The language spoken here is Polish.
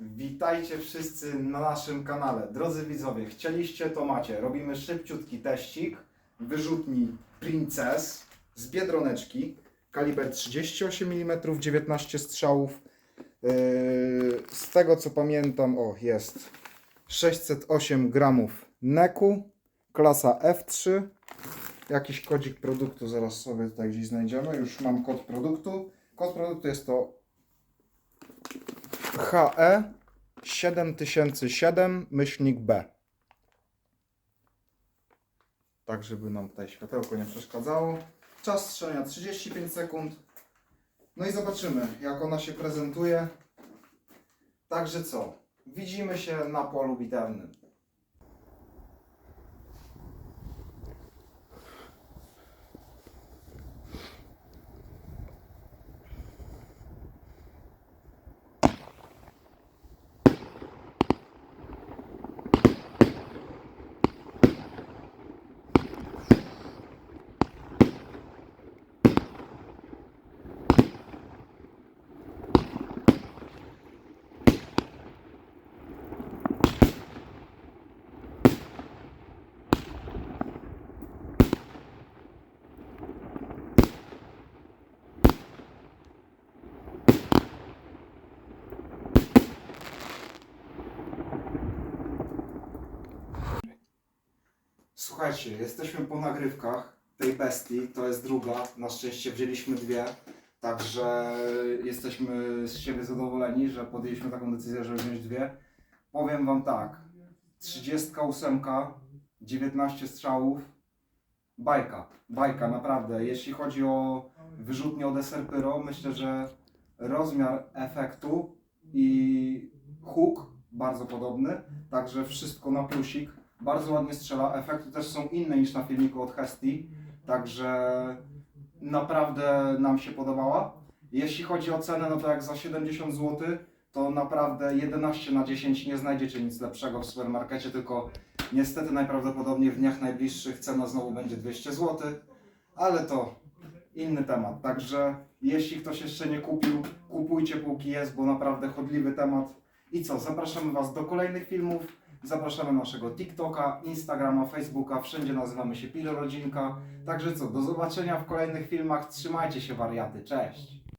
Witajcie wszyscy na naszym kanale. Drodzy widzowie, chcieliście to macie. Robimy szybciutki teścik wyrzutni Princess z Biedroneczki. Kaliber 38 mm, 19 strzałów. Yy, z tego co pamiętam, o jest 608 gramów neku, klasa F3. Jakiś kodzik produktu zaraz sobie tutaj gdzieś znajdziemy. Już mam kod produktu. Kod produktu jest to HE 7007 myślnik B. Tak, żeby nam tutaj światełko nie przeszkadzało. Czas strzelania 35 sekund. No i zobaczymy, jak ona się prezentuje. Także co? Widzimy się na polu bitewnym. Słuchajcie, jesteśmy po nagrywkach tej bestii, to jest druga, na szczęście wzięliśmy dwie, także jesteśmy z siebie zadowoleni, że podjęliśmy taką decyzję, żeby wziąć dwie. Powiem Wam tak, 38, 19 strzałów, bajka, bajka naprawdę. Jeśli chodzi o wyrzutnię od SR Pyro, myślę, że rozmiar efektu i huk bardzo podobny, także wszystko na plusik. Bardzo ładnie strzela, efekty też są inne niż na filmiku od Hesti, także naprawdę nam się podobała. Jeśli chodzi o cenę, no to jak za 70 zł, to naprawdę 11 na 10 nie znajdziecie nic lepszego w supermarkecie, tylko niestety najprawdopodobniej w dniach najbliższych cena znowu będzie 200 zł, ale to inny temat. Także jeśli ktoś jeszcze nie kupił, kupujcie póki jest, bo naprawdę chodliwy temat. I co, zapraszamy Was do kolejnych filmów. Zapraszamy na naszego TikToka, Instagrama, Facebooka. Wszędzie nazywamy się Pilo Rodzinka. Także co, do zobaczenia w kolejnych filmach. Trzymajcie się wariaty. Cześć!